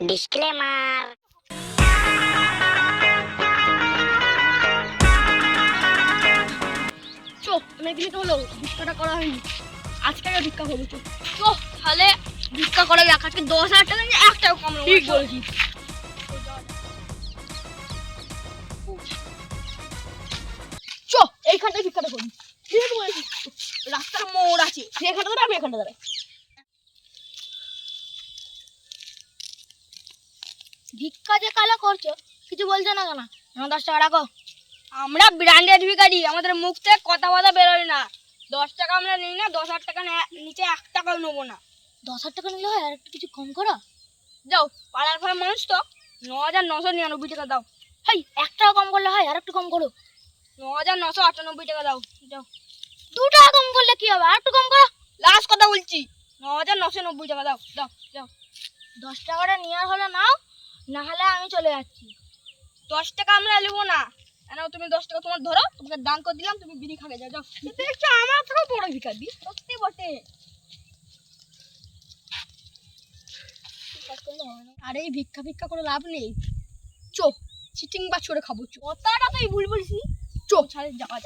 Disclaimer চো অনেকদিন তো হলো ভিক্ষাটা করা হয়নি। আজকে আগে ভিক্ষা করব চো চো তাহলে ভিক্ষা করা যাক। আজকে দশ হাজার টাকা নিয়ে এক টাকা কম ঠিক বলেছি চো এইখানটায় ভিক্ষাটা করি। ঠিক বলেছি রাস্তার মোড় আছে। এখানটা দাঁড়া আমি এখানটা দাঁড়াই ভিক্ষা যে কালা করছ কিছু বলছো না কেন আমার দশ টাকা রাখো আমরা ব্র্যান্ডেড ভিখারি আমাদের মুখ থেকে কথা কথা বেরোয় না। দশ টাকা আমরা নিই না দশ হাজার টাকা নিচে এক টাকাও নেব না। দশ হাজার টাকা নিলে হয় আর একটু কিছু কম করো? যাও পাড়ার ফাড়ার মানুষ তো। ন হাজার নশো নিরানব্বই টাকা দাও। হাই এক টাকা কম করলে হয় আর একটু কম করো। ন হাজার নশো আটানব্বই টাকা দাও। যাও। দু টাকা কম করলে কি হবে আর একটু কম করো। লাস্ট কথা বলছি। ন হাজার নশো নব্বই টাকা দাও। দাও যাও। দশ টাকাটা নেওয়ার হলে নাও। না হলে আমি চলে যাচ্ছি। দশ টাকা আমরা নেব না। কেন তুমি দশ টাকা তোমার ধরো তোমাকে দান করে দিলাম তুমি বিড়ি খাবে যাও যাও। দেখছ আমার থেকে বড় ভিখারি সত্যি বটে। না। আর এই ভিক্ষা ভিক্ষা করে লাভ নেই। চো চিটিং বা ছড়ে খাব চো কথাটা তুই ভুল বলিস নি চো ছাড়ে যাওয়া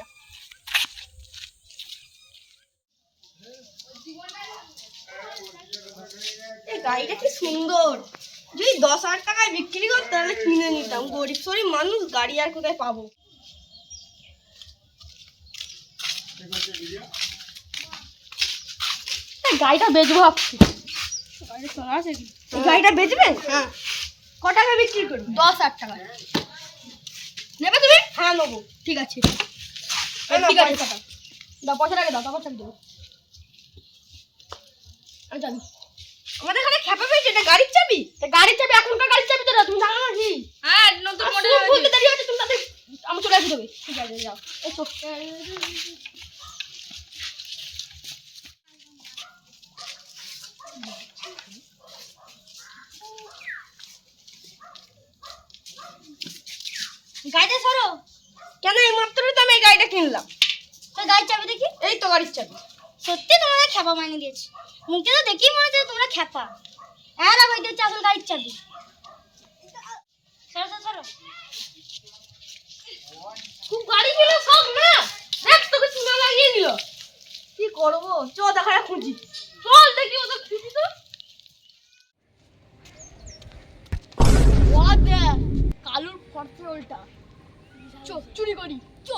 এই গাড়িটা কি সুন্দর। যদি দশ হাজার টাকায় বিক্রি করতে তাহলে কিনে নিতাম। গরিব সরিব মানুষ গাড়ি আর কোথায় পাবো? এই গাড়িটা বেচবো ভাবছি। এই গাড়িটা বেচবে? হ্যাঁ। ক টাকা বিক্রি করবে? দশ হাজার টাকা। নেবে তুমি? হ্যাঁ নেব। ঠিক আছে। ঠিক আছে কথা দাও পয়সাটাকে দাও তারপর চাবি দেবো। আমি যাবি আমাদের এখানে খেপা পেয়েছে এটা গাড়ির চাবি? তা গাড়ির চাবি এখনকার গাড়ির চাবি তো তুমি জানো না কি? হ্যাঁ নতুন মডেল খুলতে দেরি হচ্ছে তুমি তাদের আমি চলে আসি তবে ঠিক আছে যাও। এসো। গাড়িতে সরো। কেন এই মাত্রই তো আমি এই গাড়িটা কিনলাম? তো গাড়ির চাবি দেখি? এই তো গাড়ির চাবি। সত্যি তোমাদের খেপা মাইনে দিয়েছে। মুখে তো দেখেই মনে হচ্ছে তোমরা খেপা হ্যাঁ না ভাই হচ্ছে আসল গাড়ির চাবি সরো সরো, খুব গাড়ি কিনে সব না। দেখ তোকে চুনা লাগিয়ে দিল। কি করব? চ দেখা খুঁজি। চল দেখি ওদের খুঁজি তো। কালুর পেট্রোলটা চো চুরি করি চো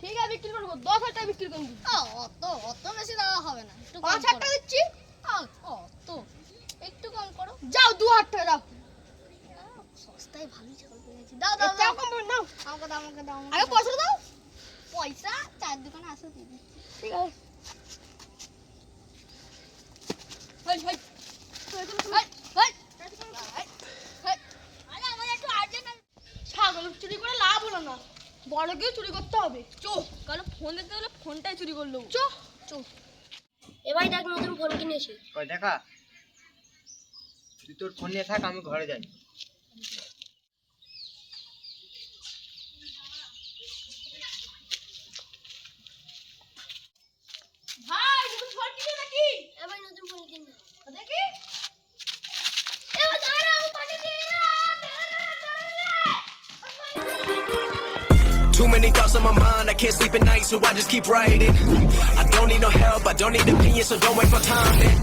ঠিক আছে বিক্রি করব। দশ হাজার টাকা বিক্রি করবি। অত অত বেশি দেওয়া হবে না। একটু পাঁচ হাজার টাকা দিচ্ছি। অত। একটু কম করো। যাও দু হাজার টাকা দাও। সস্তায় ভালোই পেয়েছি। দাও দাও দাও। কম নাও। আমাকে দাও আমাকে দাও আগে পয়সা দাও। পয়সা? চার দোকানে আসো দিদি ঠিক আছে। হাই ছাগল চুরি করে লাভ হলো না। বড় কেউ চুরি করতে হবে। চো কারণ ফোন দিতে হলে ফোনটাই চুরি করল। চো চো। এবার দেখ নতুন ফোন কিনেছি। কয় দেখা তুই তোর ফোন নিয়ে থাক আমি ঘরে যাই। Too many thoughts on my mind, I can't sleep at night, so I just keep writing. I don't need no help, I don't need opinions, so don't wait for time.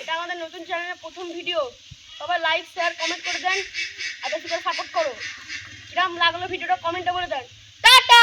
এটা আমাদের নতুন চ্যানেলের প্রথম ভিডিও সবাই like share comment করে দেন আর বেশি করে support করো কিরম লাগল ভিডিওটা কমেন্টে বলে দেন টাটা